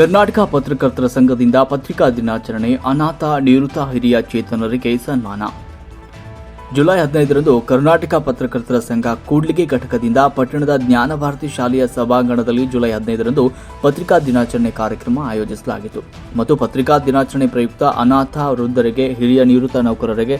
ಕರ್ನಾಟಕ ಪತ್ರಕರ್ತರ ಸಂಘದಿಂದ ಪತ್ರಿಕಾ ದಿನಾಚರಣೆ, ಅನಾಥ, ನಿವೃತ್ತ ಹಿರಿಯ ಚೇತನರಿಗೆ ಸನ್ಮಾನ. ಜುಲೈ ಹದಿನೈದರಂದು ಕರ್ನಾಟಕ ಪತ್ರಕರ್ತರ ಸಂಘ ಕೂಡ್ಲಿಗೆ ಘಟಕದಿಂದ ಪಟ್ಟಣದ ಜ್ಞಾನಭಾರತಿ ಶಾಲೆಯ ಸಭಾಂಗಣದಲ್ಲಿ ಜುಲೈ ಹದಿನೈದರಂದು ಪತ್ರಿಕಾ ದಿನಾಚರಣೆ ಕಾರ್ಯಕ್ರಮ ಆಯೋಜಿಸಲಾಗಿತ್ತು. ಮತ್ತು ಪತ್ರಿಕಾ ದಿನಾಚರಣೆ ಪ್ರಯುಕ್ತ ಅನಾಥ, ವೃದ್ಧರಿಗೆ, ಹಿರಿಯ ನಿವೃತ್ತ ನೌಕರರಿಗೆ,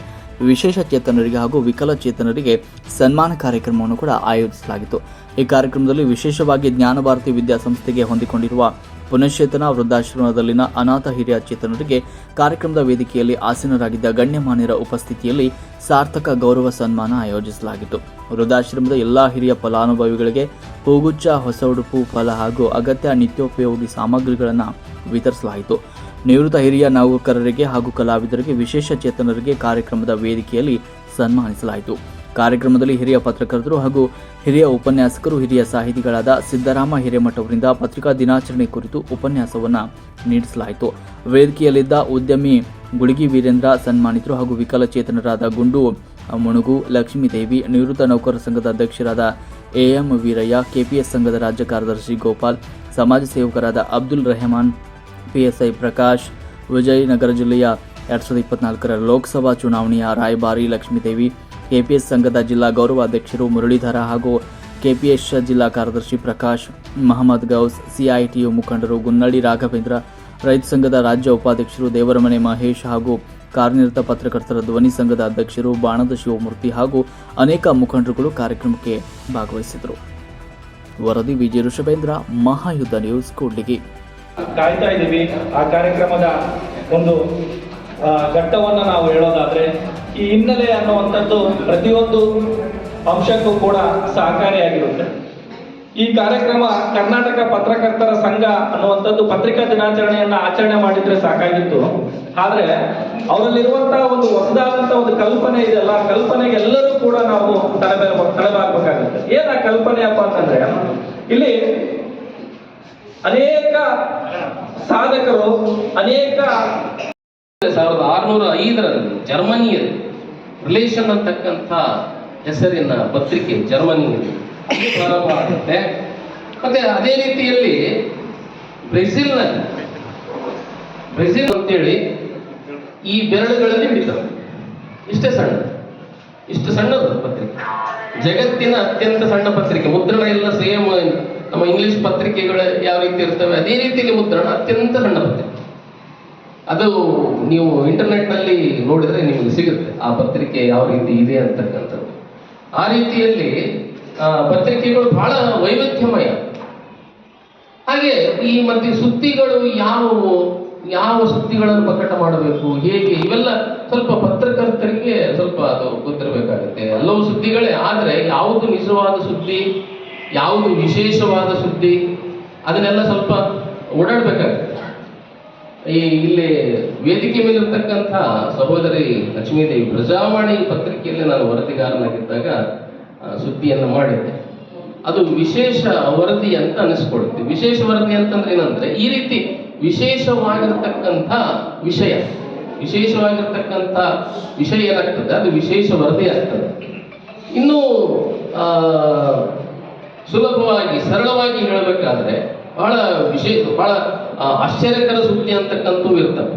ವಿಶೇಷ ಚೇತನರಿಗೆ ಹಾಗೂ ವಿಕಲಚೇತನರಿಗೆ ಸನ್ಮಾನ ಕಾರ್ಯಕ್ರಮವನ್ನು ಕೂಡ ಆಯೋಜಿಸಲಾಗಿತ್ತು. ಈ ಕಾರ್ಯಕ್ರಮದಲ್ಲಿ ವಿಶೇಷವಾಗಿ ಜ್ಞಾನಭಾರತಿ ವಿದ್ಯಾಸಂಸ್ಥೆಗೆ ಹೊಂದಿಕೊಂಡಿರುವ ಪುನಶ್ಚೇತನ ವೃದ್ಧಾಶ್ರಮದಲ್ಲಿನ ಅನಾಥ ಹಿರಿಯ ಚೇತನರಿಗೆ ಕಾರ್ಯಕ್ರಮದ ವೇದಿಕೆಯಲ್ಲಿ ಆಸೀನರಾಗಿದ್ದ ಗಣ್ಯಮಾನ್ಯರ ಉಪಸ್ಥಿತಿಯಲ್ಲಿ ಸಾರ್ಥಕ ಗೌರವ ಸನ್ಮಾನ ಆಯೋಜಿಸಲಾಗಿತ್ತು. ವೃದ್ಧಾಶ್ರಮದ ಎಲ್ಲಾ ಹಿರಿಯ ಫಲಾನುಭವಿಗಳಿಗೆ ಹೂಗುಚ್ಚ ಹೊಸ ಉಡುಪು ಫಲ ಹಾಗೂ ಅಗತ್ಯ ನಿತ್ಯೋಪಯೋಗಿ ಸಾಮಗ್ರಿಗಳನ್ನು ವಿತರಿಸಲಾಯಿತು. ನಿವೃತ್ತ ಹಿರಿಯ ನೌಕರರಿಗೆ ಹಾಗೂ ಕಲಾವಿದರಿಗೆ ವಿಶೇಷ ಚೇತನರಿಗೆ ಕಾರ್ಯಕ್ರಮದ ವೇದಿಕೆಯಲ್ಲಿ ಸನ್ಮಾನಿಸಲಾಯಿತು. ಕಾರ್ಯಕ್ರಮದಲ್ಲಿ ಹಿರಿಯ ಪತ್ರಕರ್ತರು ಹಾಗೂ ಹಿರಿಯ ಉಪನ್ಯಾಸಕರು, ಹಿರಿಯ ಸಾಹಿತಿಗಳಾದ ಸಿದ್ದರಾಮ ಹಿರೇಮಠ ಅವರಿಂದ ಪತ್ರಿಕಾ ದಿನಾಚರಣೆ ಕುರಿತು ಉಪನ್ಯಾಸವನ್ನು ನೀಡಿಸಲಾಯಿತು. ವೇದಿಕೆಯಲ್ಲಿದ್ದ ಉದ್ಯಮಿ ಗುಳಿಗಿ ವೀರೇಂದ್ರ, ಸನ್ಮಾನಿತರು ಹಾಗೂ ವಿಕಲಚೇತನರಾದ ಗುಂಡು ಮುಣುಗು ಲಕ್ಷ್ಮೀದೇವಿ ನಿವೃತ್ತ ನೌಕರ ಸಂಘದ ಅಧ್ಯಕ್ಷರಾದ ಎಎಂ ವೀರಯ್ಯ, ಕೆಪಿಎಸ್ ಸಂಘದ ರಾಜ್ಯ ಕಾರ್ಯದರ್ಶಿ ಗೋಪಾಲ್, ಸಮಾಜ ಸೇವಕರಾದ ಅಬ್ದುಲ್ ರೆಹಮಾನ್, ಪಿಎಸ್ಐ ಪ್ರಕಾಶ್, ವಿಜಯನಗರ ಜಿಲ್ಲೆಯ ಎರಡ್ ಸಾವಿರದ ಇಪ್ಪತ್ನಾಲ್ಕರ ಲೋಕಸಭಾ ಚುನಾವಣೆಯ ರಾಯಭಾರಿ ಲಕ್ಷ್ಮೀದೇವಿ ಕೆಪಿಎಸ್ ಸಂಘದ ಜಿಲ್ಲಾ ಗೌರವಾಧ್ಯಕ್ಷರು ಮುರಳೀಧರ ಹಾಗೂ ಕೆಪಿಎಸ್ ಜಿಲ್ಲಾ ಕಾರ್ಯದರ್ಶಿ ಪ್ರಕಾಶ್, ಮಹಮ್ಮದ್ ಗೌಸ್, ಸಿಐಟಿಯು ಮುಖಂಡರು ಗುನ್ನಳ್ಳಿ ರಾಘವೇಂದ್ರ, ರೈತ ಸಂಘದ ರಾಜ್ಯ ಉಪಾಧ್ಯಕ್ಷರು ದೇವರಮನೆ ಮಹೇಶ್ ಹಾಗೂ ಕಾರ್ಯನಿರತ ಪತ್ರಕರ್ತರ ಧ್ವನಿ ಸಂಘದ ಅಧ್ಯಕ್ಷರು ಬಾಣದ ಶಿವಮೂರ್ತಿ ಹಾಗೂ ಅನೇಕ ಮುಖಂಡರುಗಳು ಕಾರ್ಯಕ್ರಮಕ್ಕೆ ಭಾಗವಹಿಸಿದರು. ವರದಿ ವಿಜಯ ಋಷಭೇಂದ್ರ, ಮಹಾಯುದ್ಧ ನ್ಯೂಸ್, ಕೂಡ್ಲಿಗಿ. ಕಾಯ್ತಾ ಇದ್ದೀವಿ. ಆ ಕಾರ್ಯಕ್ರಮದ ಒಂದು ಘಟ್ಟವನ್ನು ನಾವು ಹೇಳೋದಾದ್ರೆ ಈ ಹಿನ್ನೆಲೆ ಅನ್ನುವಂಥದ್ದು ಪ್ರತಿಯೊಂದು ಅಂಶಕ್ಕೂ ಕೂಡ ಸಹಕಾರಿಯಾಗಿರುತ್ತೆ. ಈ ಕಾರ್ಯಕ್ರಮ ಕರ್ನಾಟಕ ಪತ್ರಕರ್ತರ ಸಂಘ ಅನ್ನುವಂಥದ್ದು ಪತ್ರಿಕಾ ದಿನಾಚರಣೆಯನ್ನ ಆಚರಣೆ ಮಾಡಿದ್ರೆ ಸಾಕಾಗಿತ್ತು. ಆದ್ರೆ ಅವರಲ್ಲಿರುವಂತಹ ಒಂದು ಹೊಸದಾದಂತಹ ಒಂದು ಕಲ್ಪನೆ ಇದೆಯಲ್ಲ ಕಲ್ಪನೆಗೆ ಎಲ್ಲರೂ ಕೂಡ ನಾವು ತಲೆ ತಲೆಬಾಗಬೇಕಾಗುತ್ತೆ. ಏನ ಕಲ್ಪನೆ ಅಪ್ಪ ಅಂತಂದ್ರೆ, ಇಲ್ಲಿ ಅನೇಕ ಸಾಧಕರು, ಅನೇಕ ಸಾವಿರದ ಆರುನೂರ ಐದರಲ್ಲಿ ಜರ್ಮನಿಯಲ್ಲಿ ರಿಲೇಷನ್ ಅಂತಕ್ಕಂಥ ಹೆಸರಿನ ಪತ್ರಿಕೆ ಜರ್ಮನಿಯಲ್ಲಿ ಪ್ರಾರಂಭ ಆಗುತ್ತೆ. ಮತ್ತೆ ಅದೇ ರೀತಿಯಲ್ಲಿ ಬ್ರೆಜಿಲ್ನಲ್ಲಿ ಬ್ರೆಜಿಲ್ ಅಂತೇಳಿ ಈ ಬೆರಳುಗಳಲ್ಲಿ ಹಿಡಿತವೆ. ಇಷ್ಟೇ ಸಣ್ಣ. ಇಷ್ಟು ಸಣ್ಣದು ಪತ್ರಿಕೆ. ಜಗತ್ತಿನ ಅತ್ಯಂತ ಸಣ್ಣ ಪತ್ರಿಕೆ. ಮುದ್ರಣ ಎಲ್ಲ ಸೇಮ್. ನಮ್ಮ ಇಂಗ್ಲಿಷ್ ಪತ್ರಿಕೆಗಳು ಯಾವ ರೀತಿ ಇರ್ತವೆ, ಅದೇ ರೀತಿಯಲ್ಲಿ ಮುದ್ರಣ ಅತ್ಯಂತ ಸಣ್ಣ ಪತ್ರಿಕೆ. ಅದು ನೀವು ಇಂಟರ್ನೆಟ್ನಲ್ಲಿ ನೋಡಿದರೆ ನಿಮಗೆ ಸಿಗುತ್ತೆ. ಆ ಪತ್ರಿಕೆ ಯಾವ ರೀತಿ ಇದೆ ಅಂತಕ್ಕಂಥದ್ದು. ಆ ರೀತಿಯಲ್ಲಿ ಪತ್ರಿಕೆಗಳು ಬಹಳ ವೈವಿಧ್ಯಮಯ. ಹಾಗೆ ಈ ಮತ್ತೆ ಸುದ್ದಿಗಳು ಯಾವುವು ಯಾವ ಸುದ್ದಿಗಳನ್ನು ಪ್ರಕಟ ಮಾಡಬೇಕು, ಹೇಗೆ, ಇವೆಲ್ಲ ಸ್ವಲ್ಪ ಪತ್ರಕರ್ತರಿಗೆ ಸ್ವಲ್ಪ ಅದು ಗೊತ್ತಿರಬೇಕಾಗುತ್ತೆ. ಎಲ್ಲವೂ ಸುದ್ದಿಗಳೇ, ಆದರೆ ಯಾವುದು ನಿಜವಾದ ಸುದ್ದಿ, ಯಾವುದು ವಿಶೇಷವಾದ ಸುದ್ದಿ, ಅದನ್ನೆಲ್ಲ ಸ್ವಲ್ಪ ಓಡಾಡಬೇಕಾಗುತ್ತೆ. ಈ ಇಲ್ಲಿ ವೇದಿಕೆ ಮೇಲಿರ್ತಕ್ಕಂಥ ಸಹೋದರಿ ಲಕ್ಷ್ಮೀದೇವಿ ಪ್ರಜಾವಾಣಿ ಪತ್ರಿಕೆಯಲ್ಲಿ ನಾನು ವರದಿಗಾರನಾಗಿದ್ದಾಗ ಸುದ್ದಿಯನ್ನು ಮಾಡಿದ್ದೆ. ಅದು ವಿಶೇಷ ವರದಿ ಅಂತ ಅನಿಸ್ಕೊಡುತ್ತೆ. ವಿಶೇಷ ವರದಿ ಅಂತಂದ್ರೆ ಏನಂದ್ರೆ, ಈ ರೀತಿ ವಿಶೇಷವಾಗಿರ್ತಕ್ಕಂಥ ವಿಷಯ ವಿಶೇಷವಾಗಿರ್ತಕ್ಕಂಥ ವಿಷಯ ಏನಾಗ್ತದೆ? ಅದು ವಿಶೇಷ ವರದಿ ಆಗ್ತದೆ. ಇನ್ನು ಸುಲಭವಾಗಿ, ಸರಳವಾಗಿ ಹೇಳಬೇಕಾದ್ರೆ ಬಹಳ ವಿಶೇಷ ಬಹಳ ಆಶ್ಚರ್ಯಕರ ಸುದ್ದಿ ಅಂತಕ್ಕಂಥವು ಇರ್ತವೆ.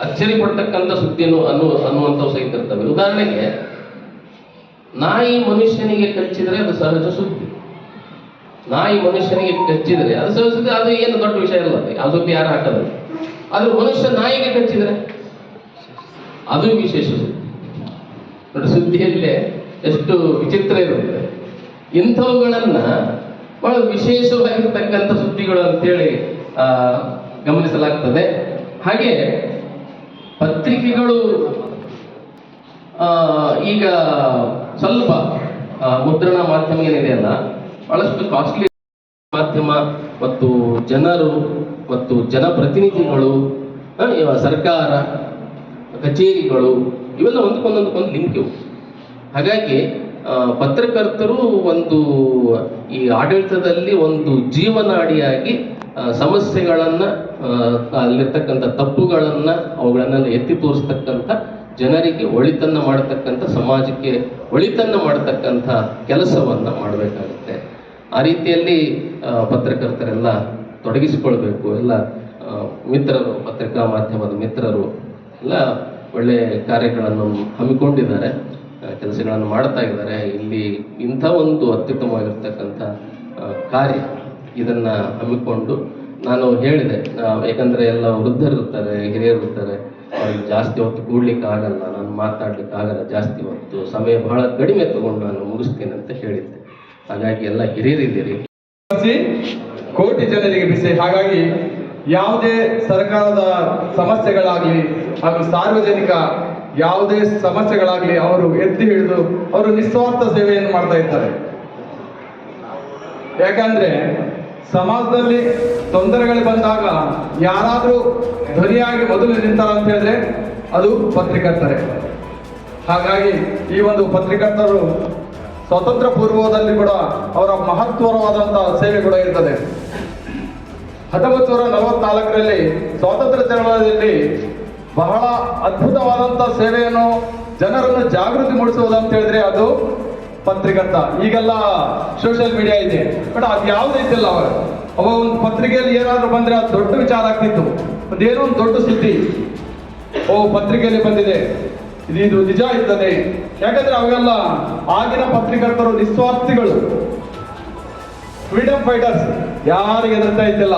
ಅಚ್ಚರಿ ಪಡ್ತಕ್ಕಂಥ ಸುದ್ದಿಯನ್ನು ಅನ್ನು, ಅನ್ನುವಂಥವು ಸಹಿತ ಇರ್ತವೆ. ಉದಾಹರಣೆಗೆ, ನಾಯಿ ಮನುಷ್ಯನಿಗೆ ಕಚ್ಚಿದರೆ ಅದು ಸಹಜ ಸುದ್ದಿ. ನಾಯಿ ಮನುಷ್ಯನಿಗೆ ಕಚ್ಚಿದರೆ ಅದು ಸಹಜ ಸುದ್ದಿ, ಅದು ಏನು ದೊಡ್ಡ ವಿಷಯ ಇಲ್ಲ. ಆ ಸುದ್ದಿ ಯಾರು ಹಾಕೋದು ಆದ್ರೆ ಮನುಷ್ಯ ನಾಯಿಗೆ ಕಚ್ಚಿದರೆ ಅದು ವಿಶೇಷ ಸುದ್ದಿ. ಸುದ್ದಿಯಲ್ಲೇ ಎಷ್ಟು ವಿಚಿತ್ರ ಇರುತ್ತೆ. ಇಂಥವುಗಳನ್ನ ಬಹಳ ವಿಶೇಷವಾಗಿರ್ತಕ್ಕಂಥ ಸುದ್ದಿಗಳು ಅಂತೇಳಿ ಗಮನಿಸಲಾಗ್ತದೆ. ಹಾಗೆ ಪತ್ರಿಕೆಗಳು ಈಗ ಸ್ವಲ್ಪ ಮುದ್ರಣ ಮಾಧ್ಯಮ ಏನಿದೆಯಲ್ಲ ಬಹಳಷ್ಟು ಕಾಸ್ಟ್ಲಿ ಮಾಧ್ಯಮ ಮತ್ತು ಜನರು ಮತ್ತು ಜನಪ್ರತಿನಿಧಿಗಳು ಸರ್ಕಾರ, ಕಚೇರಿಗಳು, ಇವೆಲ್ಲ ಒಂದಕ್ಕೊಂದೊಂದಕ್ಕೊಂದು ಲಿಂಕ್ ಇವು. ಹಾಗಾಗಿ ಪತ್ರಕರ್ತರು ಒಂದು ಈ ಆಡಳಿತದಲ್ಲಿ ಒಂದು ಜೀವನಾಡಿಯಾಗಿ ಸಮಸ್ಯೆಗಳನ್ನು ಅಲ್ಲಿರ್ತಕ್ಕಂಥ ತಪ್ಪುಗಳನ್ನು ಅವುಗಳನ್ನೆಲ್ಲ ಎತ್ತಿ ತೋರಿಸ್ತಕ್ಕಂಥ ಜನರಿಗೆ ಒಳಿತನ್ನ ಮಾಡತಕ್ಕಂಥ ಸಮಾಜಕ್ಕೆ ಒಳಿತನ್ನ ಮಾಡತಕ್ಕಂಥ ಕೆಲಸವನ್ನು ಮಾಡಬೇಕಾಗುತ್ತೆ. ಆ ರೀತಿಯಲ್ಲಿ ಪತ್ರಕರ್ತರೆಲ್ಲ ತೊಡಗಿಸಿಕೊಳ್ಬೇಕು. ಎಲ್ಲ ಮಿತ್ರರು, ಪತ್ರಿಕಾ ಮಾಧ್ಯಮದ ಮಿತ್ರರು ಎಲ್ಲ ಒಳ್ಳೆಯ ಕಾರ್ಯಗಳನ್ನು ಹಮ್ಮಿಕೊಂಡಿದ್ದಾರೆ. ಕೆಲಸಗಳನ್ನು ಮಾಡ್ತಾ ಇದ್ದಾರೆ. ಇಲ್ಲಿ ಇಂಥ ಒಂದು ಅತ್ಯುತ್ತಮವಾಗಿರ್ತಕ್ಕಂಥ ಕಾರ್ಯ ಇದನ್ನು ಹಮ್ಮಿಕೊಂಡು ನಾನು ಹೇಳಿದೆ ಯಾಕಂದರೆ ಎಲ್ಲ ವೃದ್ಧರು ಇರ್ತಾರೆ ಅವ್ರಿಗೆ ಜಾಸ್ತಿ ಹೊತ್ತು ಕೂಡ್ಲಿಕ್ಕೆ ಆಗಲ್ಲ, ನಾನು ಮಾತಾಡ್ಲಿಕ್ಕೆ ಆಗಲ್ಲ, ಜಾಸ್ತಿ ಹೊತ್ತು ಸಮಯ ಬಹಳ ಕಡಿಮೆ ತಗೊಂಡು ನಾನು ಮುಗಿಸ್ತೇನೆ ಅಂತ ಹೇಳಿದ್ದೆ. ಹಾಗಾಗಿ ಎಲ್ಲ ಹಿರಿಯರಿದ್ದೀರಿ ಕೋಟಿ ಜನರಿಗೆ ಬಿಸಿ. ಹಾಗಾಗಿ ಯಾವುದೇ ಸರ್ಕಾರದ ಸಮಸ್ಯೆಗಳಾಗಲಿ ಹಾಗೂ ಸಾರ್ವಜನಿಕ ಯಾವುದೇ ಸಮಸ್ಯೆಗಳಾಗಲಿ ಅವರು ಎತ್ತಿ ಹಿಡಿದು ಅವರು ನಿಸ್ವಾರ್ಥ ಸೇವೆಯನ್ನು ಮಾಡ್ತಾ ಇದ್ದಾರೆ. ಯಾಕಂದ್ರೆ ಸಮಾಜದಲ್ಲಿ ತೊಂದರೆಗಳು ಬಂದಾಗ ಯಾರಾದರೂ ಧ್ವನಿಯಾಗಿ ಮೊದಲು ನಿಂತಾರ ಅಂತ ಹೇಳಿದ್ರೆ ಅದು ಪತ್ರಿಕರ್ತರೆ. ಹಾಗಾಗಿ ಈ ಒಂದು ಪತ್ರಿಕರ್ತರು ಸ್ವತಂತ್ರ ಪೂರ್ವದಲ್ಲಿ ಕೂಡ ಅವರ ಮಹತ್ವರವಾದಂತಹ ಸೇವೆ ಕೂಡ ಇರ್ತದೆ. ಹತ್ತೊಂಬತ್ತು ನೂರ ನಲವತ್ನಾಲ್ಕರಲ್ಲಿ ಸ್ವಾತಂತ್ರ್ಯ ಚಳವಳಿಯಲ್ಲಿ ಬಹಳ ಅದ್ಭುತವಾದಂತಹ ಸೇವೆಯನ್ನು ಜನರನ್ನು ಜಾಗೃತಿ ಮೂಡಿಸುವುದು ಅಂತ ಹೇಳಿದ್ರೆ ಅದು ಪತ್ರಿಕರ್ತ. ಈಗೆಲ್ಲ ಸೋಷಿಯಲ್ ಮೀಡಿಯಾ ಇದೆ. ಬಟ್ ಅದು ಯಾವ್ದು ಅವರು ಅವಾಗ? ಅವ ಒಂದು ಪತ್ರಿಕೆಯಲ್ಲಿ ಏನಾದ್ರು ಬಂದ್ರೆ ಅದು ದೊಡ್ಡ ವಿಚಾರ ಆಗ್ತಿತ್ತು. ಒಂದೇನೋ ಒಂದು ದೊಡ್ಡ ಸುದ್ದಿ. ಓ, ಪತ್ರಿಕೆಯಲ್ಲಿ ಬಂದಿದೆ. ಇದು ಇದು ನಿಜ ಇರ್ತದೆ. ಯಾಕಂದ್ರೆ ಅವೆಲ್ಲ ಆಗಿನ ಪತ್ರಿಕರ್ತರು ನಿಸ್ವಾರ್ಥಿಗಳು. ಫ್ರೀಡಮ್ ಫೈಟರ್ಸ್ ಯಾರಿಗೆ ಎದುರ್ತಾ ಇದ್ದಿಲ್ಲ.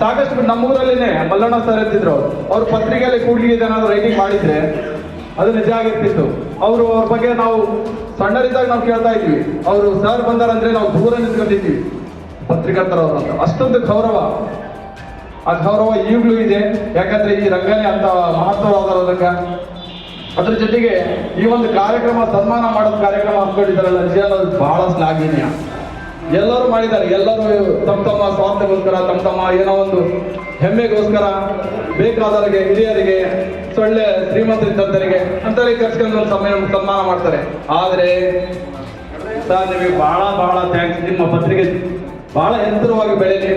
ಸಾಕಷ್ಟು ನಮ್ಮೂರಲ್ಲಿನೇ, ಮಲ್ಲಣ್ಣ ಸರ್ ಇರ್ತಿದ್ರು ಅವ್ರ ಪತ್ರಿಕೆಯಲ್ಲಿ ಕೂಡ್ಲಿಗೆ ಏನಾದ್ರು ರೈಟಿಂಗ್ ಮಾಡಿದ್ರೆ ಅದು ನಿಜ ಆಗಿರ್ತಿತ್ತು. ಅವರು ಅವ್ರ ಬಗ್ಗೆ ನಾವು ಸಣ್ಣರಿದ್ದಾಗ ನಾವು ಕೇಳ್ತಾ ಇದ್ವಿ. ಅವರು ಸರ್ ಬಂದಾರಂದ್ರೆ ನಾವು ದೂರ ನಿಂತ್ಕೊಂಡಿದ್ವಿ. ಪತ್ರಿಕರ್ತರವ್ರು ಅಂತ ಅಷ್ಟೊಂದು ಗೌರವ. ಆ ಗೌರವ ಈಗಲೂ ಇದೆ. ಯಾಕಂದ್ರೆ ಈ ರಂಗನೇ ಅಂತ ಮಹತ್ವವಾದ ಅದ್ರ ಜೊತೆಗೆ ಈ ಒಂದು ಕಾರ್ಯಕ್ರಮ ಸನ್ಮಾನ ಮಾಡೋದು ಕಾರ್ಯಕ್ರಮ ಅಂದ್ಕೊಂಡಿದ್ದಾರಲ್ಲ, ನಿಜ ಬಹಳ ಶ್ಲಾಘನೀಯ. ಎಲ್ಲರೂ ಮಾಡಿದ್ದಾರೆ. ಎಲ್ಲರೂ ತಮ್ಮ ತಮ್ಮ ಸ್ವಾರ್ಥಗೋಸ್ಕರ, ತಮ್ಮ ತಮ್ಮ ಏನೋ ಒಂದು ಹೆಮ್ಮೆಗೋಸ್ಕರ ಬೇಕಾದವರಿಗೆ, ಹಿರಿಯರಿಗೆ, ಸೊಳ್ಳೆ ಶ್ರೀಮಂತರಿದ್ದಂತರಿಗೆ ಅಂತಲೇ ಕರ್ಸ್ಕೊಂಡು ಒಂದು ಸಮಯ ಸನ್ಮಾನ ಮಾಡ್ತಾರೆ. ಆದರೆ ಸರ್, ನಿಮಗೆ ಬಹಳ ಬಹಳ ಥ್ಯಾಂಕ್ಸ್ ನಿಮ್ಮ ಪತ್ರಿಕೆ ಬಹಳ ಎತ್ತರವಾಗಿ ಬೆಳೀಲಿ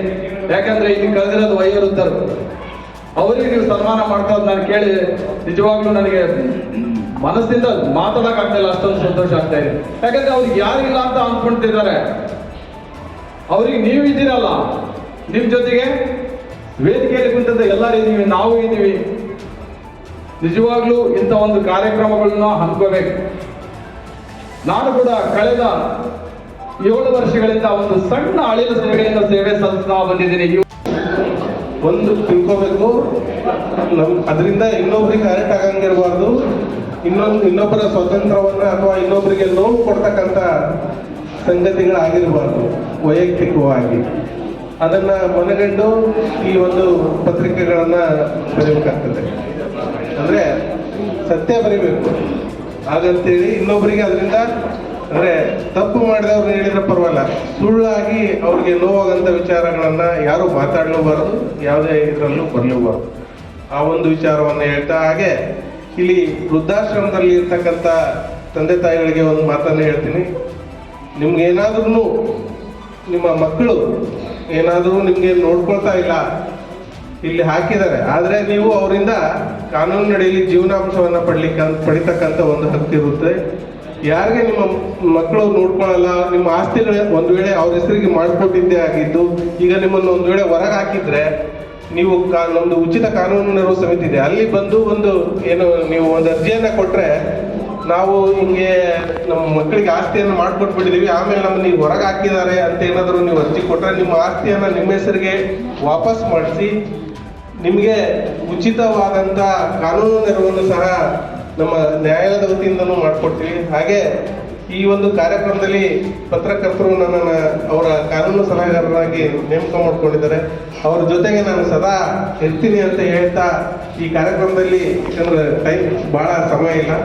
ಯಾಕಂದ್ರೆ ಇಲ್ಲಿ ಕಳೆದಿರೋದು ವಯೋವೃದ್ಧರು. ಅವರಿಗೆ ನೀವು ಸನ್ಮಾನ ಮಾಡ್ತಾ ನಾನು ಕೇಳಿ ನಿಜವಾಗ್ಲೂ ನನಗೆ ಮನಸ್ಸಿಂದ ಮಾತಾಡಕ್ ಆಗ್ತಾ ಇಲ್ಲ. ಅಷ್ಟೊಂದು ಸಂತೋಷ ಆಗ್ತಾ ಇದೆ. ಯಾಕಂದ್ರೆ ಅವ್ರಿಗೆ ಯಾರಿಲ್ಲ ಅಂತ ಅನ್ಕೊಂತಿದ್ದಾರೆ ಅವ್ರಿಗೆ ನೀವು ಇದ್ದೀರಲ್ಲ ನಿಮ್ಮ ಜೊತೆಗೆ ವೇದಿಕೆಯಲ್ಲಿ ಕುಂತಂತ ಎಲ್ಲರೂ ಇದ್ದೀವಿ, ನಾವು ಇದ್ದೀವಿ. ನಿಜವಾಗ್ಲೂ ಇಂಥ ಒಂದು ಕಾರ್ಯಕ್ರಮಗಳನ್ನ ಹಮ್ಮಿಕೋಬೇಕು ನಾನು ಕೂಡ ಕಳೆದ ಏಳು ವರ್ಷಗಳಿಂದ ಒಂದು ಸಣ್ಣ ಅಳಿಲ ಸೇವೆಯಿಂದ ಸೇವೆ ಸಲ್ಲಿಸ್ತಾ ಬಂದಿದ್ದೀನಿ. ಒಂದು ತಿಳ್ಕೋಬೇಕು. ನಮ್ ಅದರಿಂದ ಇನ್ನೊಬ್ರಿಗೆ ಹರ್ಟ್ ಆಗಂಗಿರಬಾರ್ದು. ಇನ್ನೊಂದು ಇನ್ನೊಬ್ಬರ ಸ್ವಾತಂತ್ರ್ಯವನ್ನ ಅಥವಾ ಇನ್ನೊಬ್ಬರಿಗೆ ನೋವು ಕೊಡ್ತಕ್ಕಂಥ ಸಂಗತಿಗಳಾಗಿರಬಾರ್ದು. ವೈಯಕ್ತಿಕವಾಗಿ. ಅದನ್ನ ಮನಗಂಡು ಈ ಒಂದು ಪತ್ರಿಕೆಗಳನ್ನ ಬರೀಬೇಕಾಗ್ತದೆ. ಅಂದ್ರೆ ಸತ್ಯ ಬರೀಬೇಕು. ಹಾಗಂತೇಳಿ ಇನ್ನೊಬ್ಬರಿಗೆ ಅದರಿಂದ, ಅಂದ್ರೆ ತಪ್ಪು ಮಾಡಿದವ್ರು ಹೇಳಿದ್ರೆ ಪರವಾಗಿಲ್ಲ. ಸುಳ್ಳಾಗಿ ಅವ್ರಿಗೆ ನೋವಾಗಂತ ವಿಚಾರಗಳನ್ನ ಯಾರು ಮಾತಾಡಲೂಬಾರದು, ಯಾವುದೇ ಇದರಲ್ಲೂ ಬರಲೂಬಾರದು. ಆ ಒಂದು ವಿಚಾರವನ್ನ ಹೇಳ್ತಾ ಹಾಗೆ ಇಲ್ಲಿ ವೃದ್ಧಾಶ್ರಮದಲ್ಲಿ ಇರ್ತಕ್ಕಂಥ ತಂದೆ ತಾಯಿಗಳಿಗೆ ಒಂದು ಮಾತನ್ನ ಹೇಳ್ತೀನಿ. ನಿಮ್ಗೆ ಏನಾದ್ರೂ ನಿಮ್ಮ ಮಕ್ಕಳು ಏನಾದರೂ ನಿಮಗೆ ನೋಡ್ಕೊಳ್ತಾ ಇಲ್ಲ, ಇಲ್ಲಿ ಹಾಕಿದ್ದಾರೆ. ಆದರೆ ನೀವು ಅವರಿಂದ ಕಾನೂನು ನಡೆಯಲ್ಲಿ ಜೀವನಾಂಶವನ್ನು ಪಡ್ಲಿಕ್ಕೆ ಪಡಿತಕ್ಕಂಥ ಒಂದು ಹಕ್ಕಿರುತ್ತೆ ಯಾರಿಗೆ ನಿಮ್ಮ ಮಕ್ಕಳು ನೋಡ್ಕೊಳ್ಳಲ್ಲ ನಿಮ್ಮ ಆಸ್ತಿಗಳು ಒಂದು ವೇಳೆ ಅವ್ರ ಹೆಸರಿಗೆ ಮಾಡಿಕೊಟ್ಟಿದ್ದೇ ಆಗಿದ್ದು, ಈಗ ನಿಮ್ಮನ್ನು ಒಂದು ವೇಳೆ ಹೊರಗೆ ಹಾಕಿದ್ರೆ ನೀವು ಕಾ- ಒಂದು ಉಚಿತ ಕಾನೂನು ನೆರವು ಸಮಿತಿ ಇದೆ ಅಲ್ಲಿ ಬಂದು ಒಂದು ಏನು, ನೀವು ಒಂದು ಅರ್ಜಿಯನ್ನು ಕೊಟ್ರೆ ನಾವು ಹಿಂಗೆ ನಮ್ಮ ಮಕ್ಕಳಿಗೆ ಆಸ್ತಿಯನ್ನು ಮಾಡ್ಕೊಟ್ಬಿಟ್ಟಿದೀವಿ. ಆಮೇಲೆ ನಮ್ಮನ್ನ ನೀವು ಹೊರಗೆ ಹಾಕಿದ್ದಾರೆ ಅಂತ ಏನಾದರೂ ನೀವು ಅರ್ಜಿ ಕೊಟ್ಟರೆ ನಿಮ್ಮ ಆಸ್ತಿಯನ್ನು ನಿಮ್ಮ ಹೆಸರಿಗೆ ವಾಪಸ್ ಮಾಡಿಸಿ. ನಿಮಗೆ ಉಚಿತವಾದಂಥ ಕಾನೂನು ನೆರವನ್ನು ಸಹ ನಮ್ಮ ನ್ಯಾಯಾಲಯದ ವತಿಯಿಂದನೂ ಮಾಡಿಕೊಡ್ತೀವಿ. ಹಾಗೆ ಈ ಒಂದು ಕಾರ್ಯಕ್ರಮದಲ್ಲಿ ಪತ್ರಕರ್ತರು ನನ್ನನ್ನು ಅವರ ಕಾನೂನು ಸಲಹೆಗಾರರಾಗಿ ನೇಮಕ ಮಾಡಿಕೊಂಡಿದ್ದಾರೆ. ಅವರ ಜೊತೆಗೆ ನಾನು ಸದಾ ಇರ್ತೀನಿ ಅಂತ ಹೇಳ್ತಾ ಈ ಕಾರ್ಯಕ್ರಮದಲ್ಲಿ ಯಾಕಂದ್ರೆ ಟೈಮ್ ಭಾಳ ಸಮಯ ಇಲ್ಲ.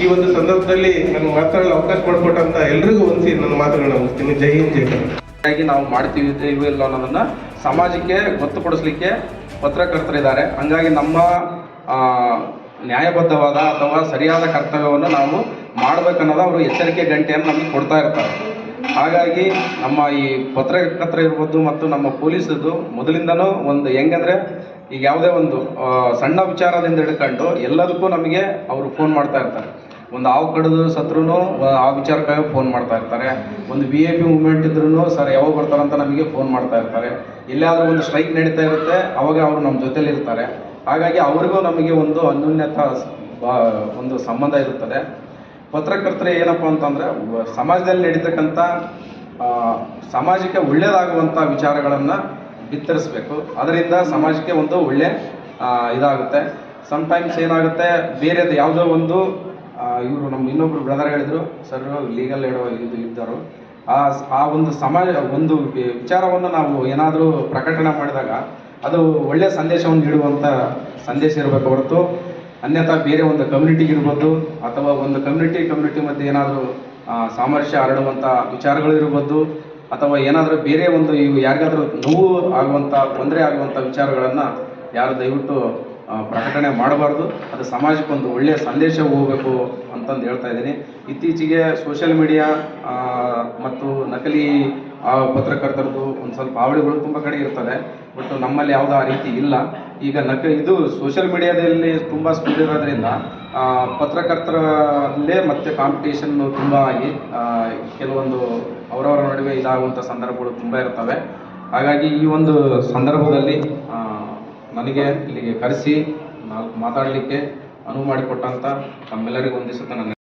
ಈ ಒಂದು ಸಂದರ್ಭದಲ್ಲಿ ನನ್ನ ಮಾತಾಡಲು ಅವಕಾಶ ಮಾಡಿಕೊಟ್ಟಂತ ಎಲ್ರಿಗೂ ಒಂದ್ಸಿ ನನ್ನ ಮಾತುಗಳನ್ನ ಮುಗಿಸ್ತೀನಿ. ಜೈ ಹಿಂದ್, ಜೈ ಕನ್ನಡ. ನಾವು ಮಾಡ್ತೀವಿ ಇವು ಇಲ್ಲ ಅನ್ನೋದನ್ನ ಸಮಾಜಕ್ಕೆ ಗೊತ್ತುಪಡಿಸ್ಲಿಕ್ಕೆ ಪತ್ರಕರ್ತರಿದ್ದಾರೆ ಹಂಗಾಗಿ ನಮ್ಮ ನ್ಯಾಯಬದ್ಧವಾದ ಅಥವಾ ಸರಿಯಾದ ಕರ್ತವ್ಯವನ್ನು ನಾವು ಮಾಡ್ಬೇಕನ್ನೋದು ಅವರು ಎಚ್ಚರಿಕೆ ಗಂಟೆಯನ್ನು ನಮಗೆ ಕೊಡ್ತಾ ಇರ್ತಾರೆ. ಹಾಗಾಗಿ ನಮ್ಮ ಈ ಪತ್ರಕರ್ತರ ಇರ್ಬೋದು ಮತ್ತು ನಮ್ಮ ಪೊಲೀಸದ್ದು ಮೊದಲಿಂದನೂ ಒಂದು ಹೆಂಗಂದ್ರೆ ಈಗ ಯಾವುದೇ ಒಂದು ಸಣ್ಣ ವಿಚಾರದಿಂದ ಹಿಡ್ಕೊಂಡು ಎಲ್ಲದಕ್ಕೂ ನಮಗೆ ಅವರು ಫೋನ್ ಮಾಡ್ತಾ ಇರ್ತಾರೆ. ಒಂದು ಹಾವು ಕಡಿದು ಸತ್ರೂ ಆ ವಿಚಾರಕ್ಕಾಗಿ ಫೋನ್ ಮಾಡ್ತಾ ಇರ್ತಾರೆ. ಒಂದು ವಿ ಎ ಪಿ ಮೂಮೆಂಟ್ ಇದ್ರೂ ಸರ್, ಯಾವಾಗ ಬರ್ತಾರಂತ ನಮಗೆ ಫೋನ್ ಮಾಡ್ತಾ ಇರ್ತಾರೆ. ಎಲ್ಲಾದರೂ ಒಂದು ಸ್ಟ್ರೈಕ್ ನಡೀತಾ ಇರುತ್ತೆ, ಅವಾಗ ಅವರು ನಮ್ಮ ಜೊತೆಲಿ ಇರ್ತಾರೆ. ಹಾಗಾಗಿ ಅವರಿಗೂ ನಮಗೆ ಒಂದು ಅನ್ಯೋನ್ಯತ ಒಂದು ಸಂಬಂಧ ಇರುತ್ತದೆ. ಪತ್ರಕರ್ತರು, ಏನಪ್ಪ ಅಂತಂದರೆ ಸಮಾಜದಲ್ಲಿ ನಡೀತಕ್ಕಂಥ ಸಮಾಜಕ್ಕೆ ಒಳ್ಳೆಯದಾಗುವಂಥ ವಿಚಾರಗಳನ್ನು ಬಿತ್ತರಿಸಬೇಕು. ಅದರಿಂದ ಸಮಾಜಕ್ಕೆ ಒಂದು ಒಳ್ಳೆ ಇದಾಗುತ್ತೆ. ಸಮ್ಟೈಮ್ಸ್ ಏನಾಗುತ್ತೆ, ಬೇರೆದು ಯಾವುದೋ ಒಂದು ಇವರು ನಮ್ಮ ಇನ್ನೊಬ್ರು ಬ್ರದರ್ ಹೇಳಿದ್ರು, ಸರ್ ಲೀಗಲ್ ಹೇಳೋ ಇದು ಇದ್ದರು ಆ ಆ ಒಂದು ಸಮಾಜ, ಒಂದು ವಿಚಾರವನ್ನು ನಾವು ಏನಾದರೂ ಪ್ರಕಟಣೆ ಮಾಡಿದಾಗ ಅದು ಒಳ್ಳೆಯ ಸಂದೇಶವನ್ನು ನೀಡುವಂಥ ಸಂದೇಶ ಇರಬೇಕು ಹೊರತು. ಅನ್ಯಥಾ ಬೇರೆ ಒಂದು ಕಮ್ಯುನಿಟಿಗೆ ಇರ್ಬೋದು, ಅಥವಾ ಒಂದು ಕಮ್ಯುನಿಟಿ ಕಮ್ಯುನಿಟಿ ಮಧ್ಯೆ ಏನಾದರೂ ಸಾಮರಸ್ಯ ಹರಡುವಂಥ ವಿಚಾರಗಳು ಇರ್ಬೋದು, ಅಥವಾ ಏನಾದರೂ ಬೇರೆ ಒಂದು ಇವು ಯಾರಿಗಾದರೂ ನೋವು ಆಗುವಂಥ ತೊಂದರೆ ಆಗುವಂಥ ವಿಚಾರಗಳನ್ನು ಯಾರು ದಯವಿಟ್ಟು ಪ್ರಕಟಣೆ ಮಾಡಬಾರ್ದು. ಅದು ಸಮಾಜಕ್ಕೆ ಒಂದು ಒಳ್ಳೆಯ ಸಂದೇಶ ಹೋಗಬೇಕು ಅಂತಂದು ಹೇಳ್ತಾ ಇದ್ದೀನಿ. ಇತ್ತೀಚೆಗೆ ಸೋಷಿಯಲ್ ಮೀಡಿಯಾ ಮತ್ತು ನಕಲಿ ಪತ್ರಕರ್ತರದ್ದು ಒಂದು ಸ್ವಲ್ಪ ಹಾವಳಿಗಳು ತುಂಬ ಕಡೆ ಇರ್ತದೆ ಬಟ್ ನಮ್ಮಲ್ಲಿ ಯಾವುದೋ ಆ ರೀತಿ ಇಲ್ಲ. ಈಗ ನಕ, ಇದು ಸೋಷಿಯಲ್ ಮೀಡಿಯಾದಲ್ಲಿ ತುಂಬ ಸ್ಪೀಡ್ ಇರೋದ್ರಿಂದ ಪತ್ರಕರ್ತರಲ್ಲೇ ಮತ್ತೆ ಕಾಂಪಿಟೇಷನ್ನು ತುಂಬ ಆಗಿ ಕೆಲವೊಂದು ಅವರವರ ನಡುವೆ ಇದಾಗುವಂಥ ಸಂದರ್ಭಗಳು ತುಂಬ ಇರ್ತವೆ. ಹಾಗಾಗಿ ಈ ಒಂದು ಸಂದರ್ಭದಲ್ಲಿ ನನಗೆ ಇಲ್ಲಿಗೆ ಕರೆಸಿ ಮಾತಾಡಲಿಕ್ಕೆ ಅನುವು ಮಾಡಿಕೊಟ್ಟಂಥ ತಮ್ಮೆಲ್ಲರಿಗೂ ಒಂದಿಸುತ್ತ ನನ್ನ